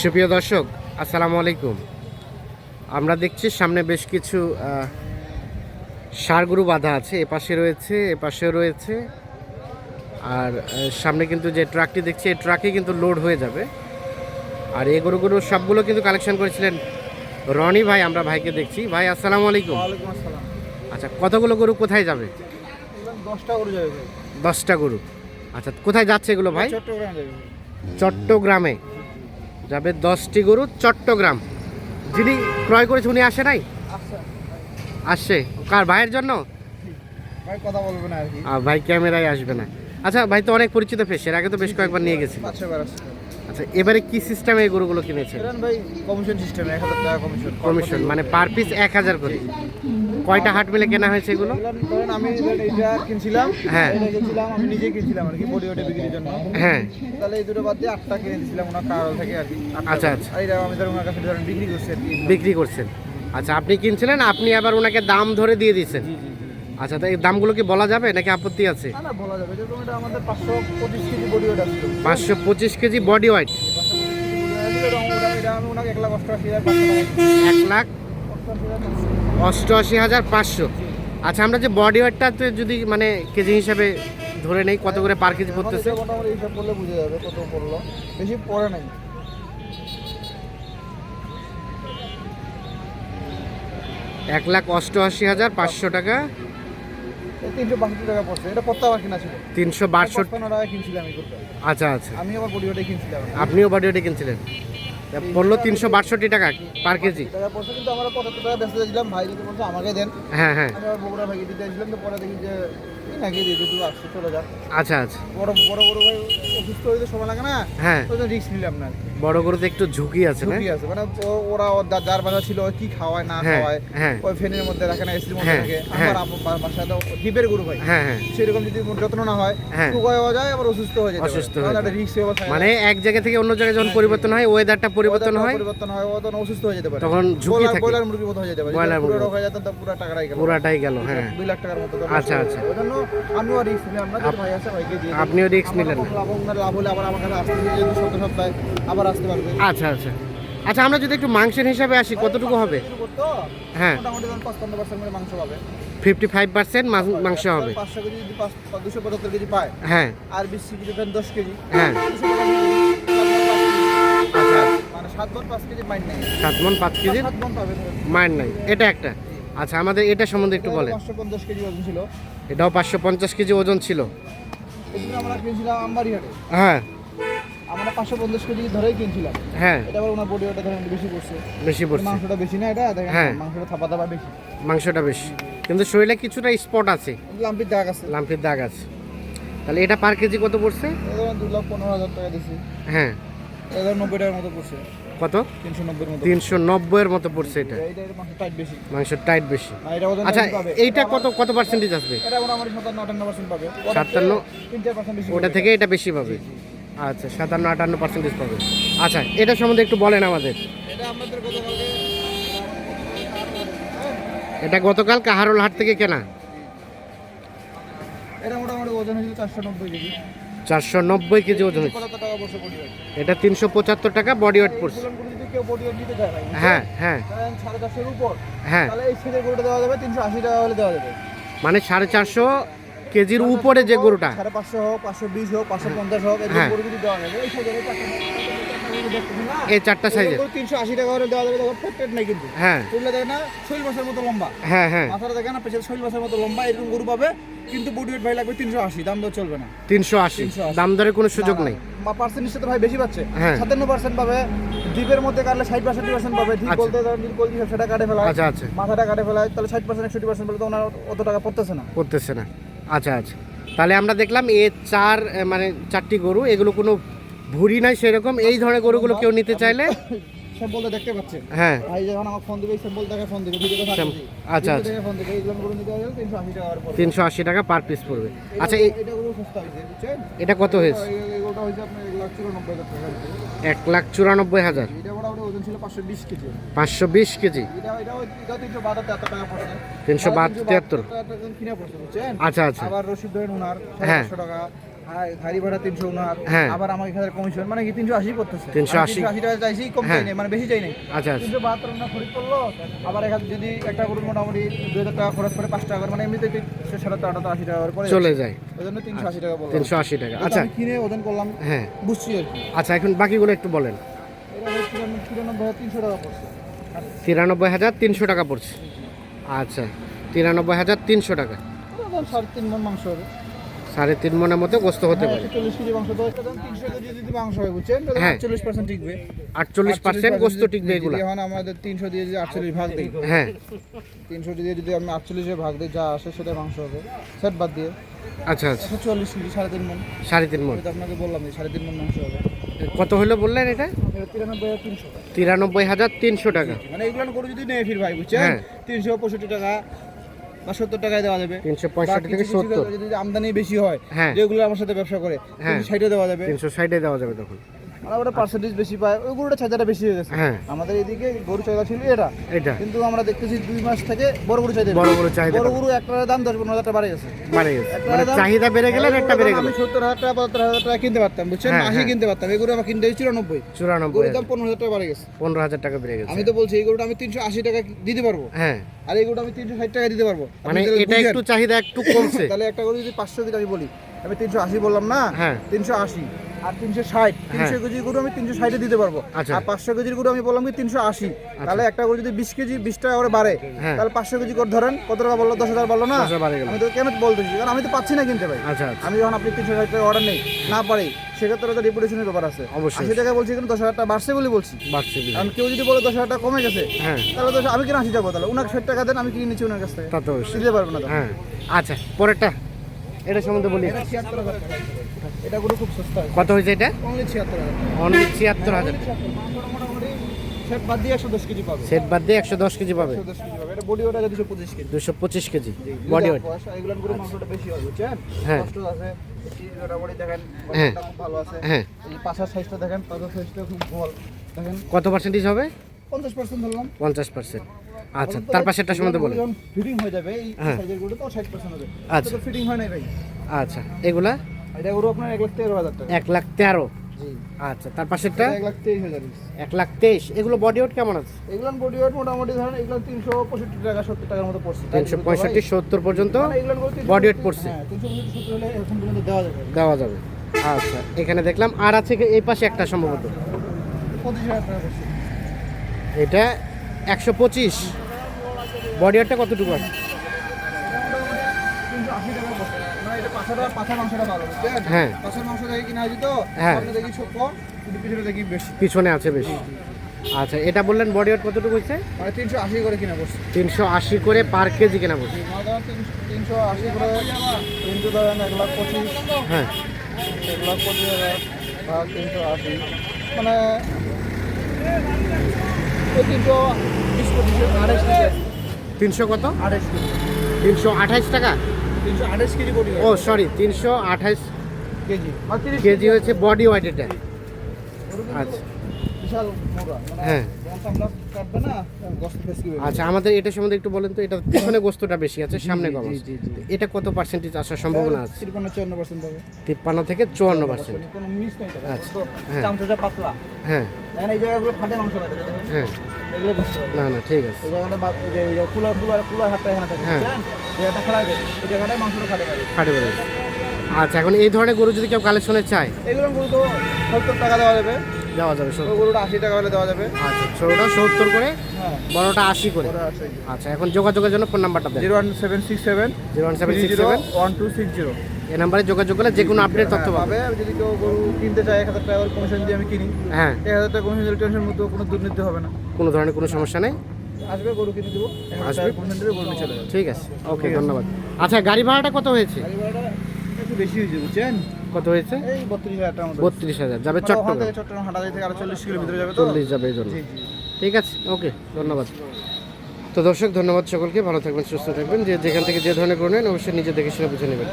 সুপ্রিয় দর্শক আসসালামু আলাইকুম। আমরা দেখছি সামনে বেশ কিছু আহ, ষাঁড় গরু বাঁধা আছে। এ পাশে রয়েছে এ পাশে রয়েছে। আর সামনে কিন্তু যে ট্রাকটি দেখছি এই ট্রাকে কিন্তু লোড হয়ে যাবে। আর এই গরুগুলো সবগুলো কিন্তু কালেকশন করেছিলেন রনি ভাই আমরা ভাইকে দেখছি। ভাই আসসালামু আলাইকুম। আসসালাম। আচ্ছা কতগুলো গরু কোথায় যাবে? দশটা করে যাবে দশটা গরু। আচ্ছা কোথায় যাচ্ছে এগুলো ভাই? চট্টগ্রাম চট্টগ্রামে। যাবে দশটি গরু চট্টগ্রাম। যিনি ক্রয় করেছে উনি আসে নাই? আসছে কার ভাইয়ের জন্য? ভাই কথা বলবে আর ভাই ক্যামেরায় আসবে না। আচ্ছা ভাই তো অনেক পরিচিত ফেস এর আগে তো বেশ কয়েকবার নিয়ে গেছি আচ্ছা এবারে কি সিস্টেমে এই গরুগুলো কিনেছে এরান ভাই কমিশন সিস্টেম এক হাজার টাকা কমিশন কমিশন মানে পার পিস এক হাজার করে। কয়টা হাট মিলে কেনা হয়েছে এগুলো? ধরেন আমি এইটা কিনছিলাম হ্যাঁ। এটা কিনছিলাম আমি নিজে কিনছিলাম আর কি বডি ওটা বিক্রির জন্য। হ্যাঁ। তাহলে এই দুটো বাদ দিয়ে আটটা কিনে দিয়েছিলাম ওনার কারল থেকে আর কি। আচ্ছা, আচ্ছা। এটা আমি ধরেন ওনার কাছে ধরেন বিক্রি করছি আর কি। বিক্রি করছেন। আচ্ছা আপনি কিনছিলেন আপনি আবার ওনাকে দাম ধরে দিয়ে দিয়েছেন। জি জি। আচ্ছা তো এই দামগুলো কি বলা যাবে নাকি আপত্তি আছে? পাঁচশো পঁচিশ কেজি বডি ওনাকে এক লাখ অষ্টআশি হাজার পাঁচশো। আচ্ছা আমরা যে বডি ওয়েটটাতে যদি মানে কেজি হিসাবে ধরে নেই কত করে পার কেজি পড়তেছে? কত পড়ল। বেশি পড়ে নাই। এক লাখ অষ্টআশি হাজার পাঁচশো টাকা। তিনশো বাষট্টি টাকা পড়ছে। এটা প্রত্যেক আমার কিনা ছিল। তিনশো বাষট্টি টাকা কিনছিলাম এই আচ্ছা আচ্ছা। আমি আবার বডি ওটাই কিনছিলাম। আপনিও বডি ওটা কিনছিলেন? পড়ল তিনশো বাষট্টি টাকা পার কেজি টাকা পড়ছে কিন্তু আমরা পঁচাত্তর টাকা বেঁচে দিয়েছিলাম ভাই যদি বলছে আমাকে দেন। হ্যাঁ হ্যাঁ। আমি আবার বগুড়া ভাইকে দিতে দিয়েছিলাম তো পরে দেখি যে নাকি দিয়ে দিই চলে যাক আচ্ছা আচ্ছা। বড় বড় বড় ভাই অসুস্থ হইতে সময় লাগে না হ্যাঁ। ওই রিস্ক নিলাম না বড় গরুতে একটু ঝুঁকি আছে না? ঝুঁকি আছে মানে ওরা যার বাসা ছিল কি খাওয়ায় না হ্যাঁ, খাওয়ায় হ্যাঁ। ওই ফ্যানের মধ্যে রাখে না এসির মধ্যে হ্যাঁ, রাখে। হ্যাঁ। আমার আপন তো ডিপের গরু ভাই। হ্যাঁ হ্যাঁ। সেরকম যদি যত্ন না হয় হ্যাঁ। শুকায়ও যায় আবার অসুস্থ হয়ে যেতে অসুস্থ হয়ে যায়। মানে এক জায়গা থেকে অন্য জায়গায় যখন পরিবর্তন হয়। ওয়েদারটা পরিবর্তন হয় পরিবর্তন হয় ও তখন অসুস্থ হয়ে যেতে পারে। তখন ঝুঁকি থাকে। ব্রয়লার মুরগির মতো হয়ে যেতে পারে? ব্রয়লার হয়ে যেত টাকাটাই গেল। পুরাটাই গেল হ্যাঁ। দুই লাখ টাকার মতো আচ্ছা, আচ্ছা। জন্য আমিও রিস্ক নিলাম না ভাই আছে ভাইকে দিয়ে আপনিও রিস্ক নিলেন না। লাভ হলে আবার আমার কাছে আসতে যেহেতু সপ্তাহ সপ্তাহে আবার আসতে পারবে। আচ্ছা আচ্ছা। আচ্ছা আমরা যদি একটু মাংসের হিসাবে আসি কতটুকু হবে? হ্যাঁ। ফিফটি ফাইভ পার্সেন্ট মাংস হবে। দুশো পঁচাত্তর কেজি পায় হ্যাঁ। আর বিশ কেজি দশ কেজি। হ্যাঁ। সাত। আচ্ছা। মানে সাত মন পাঁচ কেজি মাইন নেই। এটা একটা। আচ্ছা আমাদের এটা সম্বন্ধে একটু বলেন। পাঁচশো পঞ্চাশ কেজি ওজন ছিল। এটাও পাঁচশো পঞ্চাশ কেজি ওজন ছিল। আমরা কিনছিলাম আমবাড়ি হাটে হ্যাঁ। আমরা পাঁচশো পঞ্চাশ কেজি ধরেই কিনছিলাম। হ্যাঁ। এটা আবার ওনার বডি ওটা ধরেন বেশি পড়ছে। বেশি পড়ছে। মাংসটা বেশি না এটা? হ্যাঁ। মাংসটা থাপা থাপা বেশি। মাংসটা বেশি। কিন্তু শরীরে কিছুটা স্পট আছে। লাম্পির দাগ আছে। লাম্পির দাগ আছে। তাহলে এটা পার কেজি কত পড়ছে? দু লাখ পনেরো হাজার টাকা দিছি। হ্যাঁ। নব্বই টাকার মতো পড়ছে। কত? তিনশো নব্বইয়ের মতো মতো পড়ছে এটা। মাংস টাইট বেশি। মাংসের টাইট বেশি। আচ্ছা এইটা কত কত পার্সেন্টেজ আসবে? এটা সাতান্ন ওটা। থেকে এটা বেশি পাবে। আচ্ছা সাতান্ন আটান্ন পার্সেন্টেজ পাবে। আচ্ছা এটা সম্বন্ধে একটু বলেন আমাদের। এটা এটা গতকাল কাহারোল হাট থেকে কেনা? এটা মোটামুটি ওজন হয়েছিল চারশো নব্বই কেজি। চারশো নব্বই কেজি ওজন এটা তিনশো পঁচাত্তর টাকা বডি ওয়েট পড়ছে হ্যাঁ হ্যাঁ। হ্যাঁ। তাহলে এই সেটের গরুটা দেওয়া যাবে তিনশো আশি টাকা হলে দেওয়া যাবে মানে সাড়ে চারশো কেজির উপরে যে গরুটা। সাড়ে পাঁচশো হোক পাঁচশো বিশ হোক পাঁচশো পঞ্চাশ হোক হ্যাঁ। এই চারটা- সাইজের এরকম তিনশো আশি টাকা করে দেওয়া যাবে দেখো নাই কিন্তু। হ্যাঁ। তুললে দেখে না শৈল মাসের মতো লম্বা। হ্যাঁ হ্যাঁ। মাথাটা দেখে না পেছনে শৈল মাসের মতো লম্বা এরকম গরু পাবে কিন্তু বডি ওয়েট ভাই লাগবে তিনশো আশি দাম দেওয়া চলবে না। তিনশো আশি। 380 দাম দরে কোনো সুযোগ নেই। পার্সেন্টের সাথে ভাই বেশি পাচ্ছে। হ্যাঁ। সাতান্ন পার্সেন্ট পাবে দ্বীপের মধ্যে কাটলে ষাট পার্সেন্ট পার্সেন্ট পাবে ঠিক আচ্ছা। বলতে ধরেন যদি কলজি সেটা কাটে ফেলায়। আচ্ছা আচ্ছা। মাথাটা কাটে ফেলায় তাহলে ষাট পার্সেন্ট একষট্টি পার্সেন্ট বলে তো ওনার অত টাকা পড়তেছে না। করতেছে না। আচ্ছা আচ্ছা। তাহলে আমরা দেখলাম এ চার মানে চারটি গরু এগুলো কোনো ভুড়ি নাই সেরকম এই ধরনের গরুগুলো কেউ নিতে চাইলে? দেখতে পাচ্ছে হ্যাঁ। ভাই যখন আমার ফোন দিবে ফোন দিবে আচ্ছা, আচ্ছা, আচ্ছা। ফোন দিবে এইগুলো গরু নিতে গেলে তিনশো আশি টাকা পড়বে পার পিস পড়বে আচ্ছা এটা- এই- সস্তা হয়েছে বুঝছেন? এটা কত হয়েছে? আপনার এক লাখ চুরানব্বই হাজার টাকা হয়েছে। লাখ চুরানব্বই হাজার। এটা ওজন ছিল পাঁচশো বিশ কেজি। পাঁচশো বিশ কেজি। এটা টাকা পড়ছে তিনশো বাহাত্তর, তিয়াত্তর। টাকা কিনে পড়ছে বুঝছেন? আচ্ছা আচ্ছা। আবার ওনার টাকা। গাড়ি ভাড়া তিনশো উনার হ্যাঁ। আবার আমাকে এখানে কমিশন মানে কি তিনশো আশি করতেছে 380 আমি 380 টাকা চাইছি কম হ্যাঁ। চাই নাই মানে বেশি চাই নাই। আচ্ছা আচ্ছা। তিনশো বাহাত্তর উনার খরিদ করল আবার এখানে যদি একটা গরুর মোটামুটি দুই হাজার টাকা খরচ করে পাঁচ টাকা করে মানে এমনিতে সে সাড়ে আঠারো আশি টাকা করে চলে যায়। ওই জন্য তিনশো আশি টাকা বললাম। তিনশো আশি টাকা। আচ্ছা। কিনে ওজন করলাম হ্যাঁ। বুঝছি আর কি। আচ্ছা এখন বাকিগুলো একটু বলেন। তিরানব্বই- হাজার তিনশো টাকা পড়ছে। তিরানব্বই হাজার তিনশো টাকা পড়ছে। আচ্ছা তিরানব্বই হাজার তিনশো টাকা। সাড়ে তিন মন মাংস হবে। সাড়ে তিন মনের মতো গোস্ত হতে পারে। হয় হ্যাঁ। আটচল্লিশ পার্সেন্ট গোস্ত টিকবে এগুলো। এখন আমাদের তিনশো দিয়ে যদি আটচল্লিশ ভাগ দিই। হ্যাঁ। তিনশো দিয়ে যদি আমি আটচল্লিশে ভাগ দিই যা আসে সেটা মাংস হবে। সেট বাদ দিয়ে। আচ্ছা আচ্ছা। চল্লিশ কেজি সাড়ে তিন মন। সাড়ে তিন মন। আপনাকে বললাম যে সাড়ে তিন মন মাংস হবে। কত হলো বললেন এটা? তিরানব্বই হাজার তিনশো। টাকা। মানে এগুলো গরু যদি নেই ফির ভাই বুঝছেন? হ্যাঁ। তিনশো পঁয়ষট্টি টাকা বা সত্তর টাকায় দেওয়া যাবে তিনশো পঁয়ষট্টি থেকে সত্তর যদি আমদানি বেশি হয় হ্যাঁ। যেগুলো আমার সাথে ব্যবসা করে হ্যাঁ। সাইডে দেওয়া যাবে তিনশো ষাটে দেওয়া যাবে তখন আর ওটা পার্সেন্টেজ বেশি পায় ওই গরুটা চাহিদাটা বেশি হয়ে গেছে। হ্যাঁ। আমাদের এদিকে গরু চাহিদা ছিল এটা। এটা। কিন্তু আমরা দেখতেছি দুই মাস থেকে বড় গরু চাহিদা বড় বড় চাহিদা বড় গরু একটার দাম দশ পনেরো হাজার টাকা বাড়ে গেছে। বাড়ে গেছে। মানে চাহিদা বেড়ে গেলে একটা বেড়ে গেল। আমি সত্তর হাজার টাকা পঁচাত্তর হাজার টাকা কিনতে পারতাম বুঝছেন? হ্যাঁ, আশি হ্যাঁ। কিনতে পারতাম। এই গরু আমার কিনতে চুরানব্বই। চুরানব্বই। গরুর দাম পনেরো হাজার টাকা বাড়ে গেছে। পনেরো হাজার টাকা বেড়ে গেছে। আমি তো বলছি এই গরুটা আমি তিনশো আশি টাকা দিতে পারব। হ্যাঁ। আর এই গরুটা আমি তিনশো ষাট টাকা দিতে পারব। মানে এটা একটু চাহিদা একটু কমছে। তাহলে একটা গরু যদি পাঁচশো দিন আমি বলি আমি তিনশো আশি বললাম না? হ্যাঁ। তিনশো আশি। আর তিনশো ষাট তিনশো কেজি গরু আমি তিনশো ষাটে দিতে পারব। আচ্ছা। আর পাঁচশো কেজির গরু আমি বললাম কি তিনশো আশি। তাহলে একটা গরু যদি বিশ কেজি বিশ টাকা করে বাড়ে। হ্যাঁ। তাহলে পাঁচশো কেজি করে ধরেন কত টাকা বলল দশ হাজার বলল না। আমি তো কেন বলতেছি? কারণ আমি তো পাচ্ছি না কিনতে ভাই। আচ্ছা আচ্ছা। আমি যখন আপনি তিনশো ষাট টাকা অর্ডার নেই না পারি সেক্ষেত্রে তো রেপুটেশনের ব্যাপার আছে। অবশ্যই। আশি টাকা বলছি কিন্তু দশ হাজার টাকা বাড়ছে বলে বলছি? বাড়ছে কারণ কেউ যদি বলে দশ হাজার টাকা কমে গেছে হ্যাঁ। তাহলে তো আমি কেন আশি যাব? তাহলে উনাকে ষাট টাকা দেন আমি কিনে নিচ্ছি ওনার কাছ থেকে। দিতে পারব না হ্যাঁ। আচ্ছা পরেরটা। এটা সম্বন্ধে বলি। এটা গরু খুব সস্তা কত হয়েছে এটা? অনলি ছিয়াত্তর হাজার। অনলি ছিয়াত্তর হাজার। সেট বাদ দিয়ে একশো দশ কেজি পাবে। সেট বাদ দিয়ে একশো দশ কেজি পাবে। কেজি পাবে। এটা বডি ওটা দুশো পঁচিশ কেজি। দুশো পঁচিশ কেজি। বডি ওয়েট এগুলো গরু মাংসটা বেশি বুঝছেন? হ্যাঁ। কষ্ট আছে। এই মোটামুটি দেখেন হ্যাঁ। ভালো আছে। হ্যাঁ। এই পাশার সাইজটা দেখেন পাশার সাইজটা খুব ভালো দেখেন। কত পার্সেন্টেজ হবে? পঞ্চাশ পার্সেন্ট ধরলাম। আচ্ছা তার পাশে একটা সম্বন্ধে বলে ফিটিং হয়ে যাবে এই হ্যাঁ। সাইজের তো হবে। আচ্ছা। ফিটিং হয় নাই ভাই। আচ্ছা এগুলা? এটা গরু আপনার এক লাখ তেরো হাজার টাকা। এক লাখ তেরো? জি। আচ্ছা তার পাশেরটা? এক লাখ তেইশ হাজার এক লাখ তেইশ। এগুলো বডি ওয়েট কেমন আছে? এগুলো বডি ওয়েট মোটামুটি ধরেন এগুলো তিনশো পঁয়ষট্টি টাকা সত্তর টাকার মতো পড়ছে। তাই তিনশো কিন্তু পঁয়ষট্টি ভাই, সত্তর পর্যন্ত মানে এগুলোর গরু 300 পড়ছে। হ্যাঁ তিনশো পঁয়ষট্টি সত্তর পর্যন্ত দেওয়া যাবে। দেওয়া যাবে। আচ্ছা এখানে দেখলাম। আর আছে এই পাশে একটা সম্ভবত? এটা একশো পঁচিশ। বডি ওয়েটটা কতটুকু আছে? পিছনে দেখি বেশি। পিছনে আছে বেশি। আচ্ছা এটা বললেন বডি ওয়েট কতটুকু হচ্ছে মানে তিনশো আশি করে কিনা তিনশো আশি করে পার কেজি কেনা মানে তিনশো আশি করে তিনশো ধরেন এক লাখ পঁচিশ। হ্যাঁ। এক লাখ পঁচিশ হাজার তিনশো আশি। মানে তিনশো বিশ পঁচিশ তিনশো কত? কেজি। তিনশো আঠাইশ টাকা? ও সরি তিনশো আঠাইশ কেজি। কেজি হচ্ছে বডি ওয়েট এটা আচ্ছা। মানে হ্যাঁ। আচ্ছা আমাদের এটা সম্বন্ধে একটু বলেন তো এটা পিছনে গোস্তটা বেশি আছে সামনে কম। এটা কত পার্সেন্টেজ আসার সম্ভাবনা আছে? তিপ্পান্ন থেকে চুয়ান্ন পার্সেন্ট। আচ্ছা, হ্যাঁ। হ্যাঁ। হ্যাঁ এগুলো বুঝতে না না ঠিক আছে। এই জায়গাটা হাতটা এখানে থাকে হ্যাঁ। খেলা এই জায়গাটায় মাংসটা খাটে খাটে। ফাটে আচ্ছা এখন এই ধরনের গরু যদি কেউ কালেকশনে চায়? এগুলো গরু তো সত্তর টাকা দেওয়া যাবে। দেওয়া যাবে গরুটা আশি টাকা হলে দেওয়া যাবে। আচ্ছা ছোটোটা সত্তর করে হ্যাঁ। বড়টা আশি করে। আচ্ছা এখন যোগাযোগের জন্য ফোন নাম্বারটা দেন। Zero one seven six seven zero one seven six seven. One two six zero. এই নাম্বারে যোগাযোগ করলে যে কোনো আপডেট তথ্য পাবে। পাবে যদি কেউ গরু কিনতে চায় এক হাজার টাকা কমিশন দিয়ে আমি কিনি। হ্যাঁ। এক হাজার টাকা কমিশন দিলে টেনশন মতো কোনো দুর্নীতি হবে না। কোনো ধরনের কোনো সমস্যা নেই। আসবে গরু কিনে দেবো। আসবে? কমিশন দেবে গরু চলে যাবে। ঠিক আছে। ওকে ধন্যবাদ। আচ্ছা গাড়ি ভাড়াটা কত হয়েছে? গাড়ি ভাড়াটা একটু বেশি হয়েছে বুঝছেন? কত হয়েছে? এই বত্রিশ হাজার মতো বত্রিশ হাজার। যাবে মানে চট্টগ্রাম। থেকে চট্টগ্রাম হাটাজারি থেকে আরও চল্লিশ কিলোমিটার যাবে তো? চল্লিশ যাবে এই জন্য। জি জি। ঠিক আছে ওকে ধন্যবাদ। তো দর্শক ধন্যবাদ সকলকে। ভালো থাকবেন সুস্থ থাকবেন। যে যেখান থেকে যে ধরনের গরু নেন অবশ্যই নিজে দেখে শুনে বুঝে নেবেন।